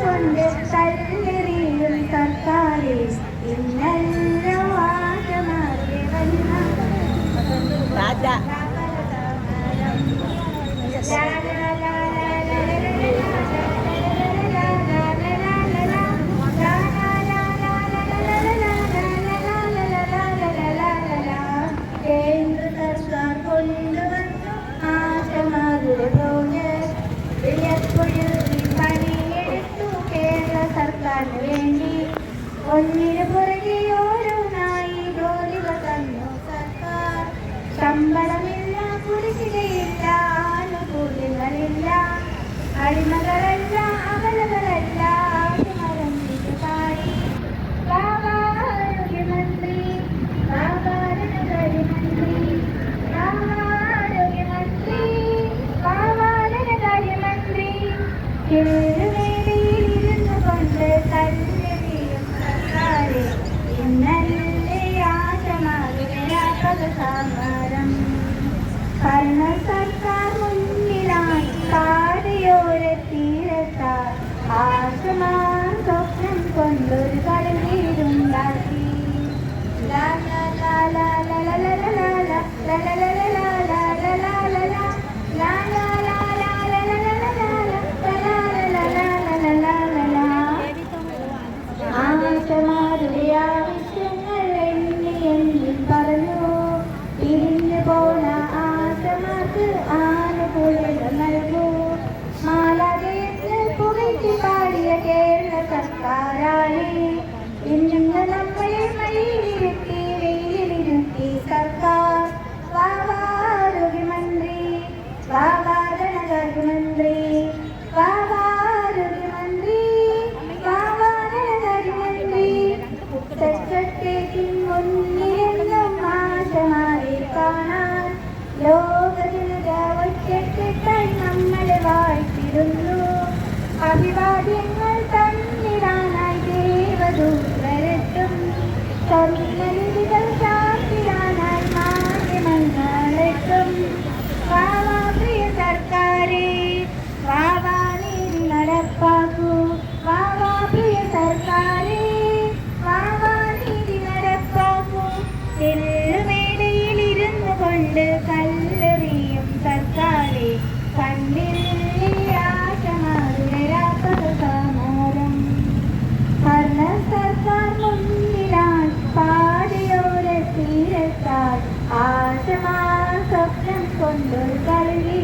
കൊണ്ട് കല്ലെറിയും കർത്താവേ ഇന്നല്ല വാദമാകെ വന്ന ഒന്നിനു പുറകെ ഓരോന്നായി ജോലികൾ തന്നു സർക്കാർ. ശമ്പളമില്ല കുടിശ്ശികയില്ല ആനുകൂല്യങ്ങളില്ല. അടിമകളല്ല അകലകളല്ല ആശമരം സർക്കാർ മുന്നിലായി കാടയോര തീരത്താൽ ആശ്രമാ സ്വപ്നം കൊണ്ടൊരു കടൽ വീടുണ്ടാക്കി ആശമാരുടെ ആവശ്യങ്ങൾ എണ്ണി എണ്ണി പറഞ്ഞു പിരിഞ്ഞു പോയി ആന പോലെ വാഴ്ത്തിടുന്നു അഭിവാദ്യങ്ങൾ തന്നിടാനായി ദേവദൂതരെത്തും. സ്വർണലിപികൾ ചാർത്തിടാനായി മാധ്യമങ്ങളെത്തും. വാവാ പ്രിയ സർക്കാരെ വാവാ നീതി നടപ്പാക്കൂ വാവാ പ്രിയ സർക്കാരെ വാവാ നീതി നടപ്പാക്കൂ തെല്ലുമേടയിൽ ഇരുന്നു കൊണ്ട് കൊണ്ടൊരു കളരി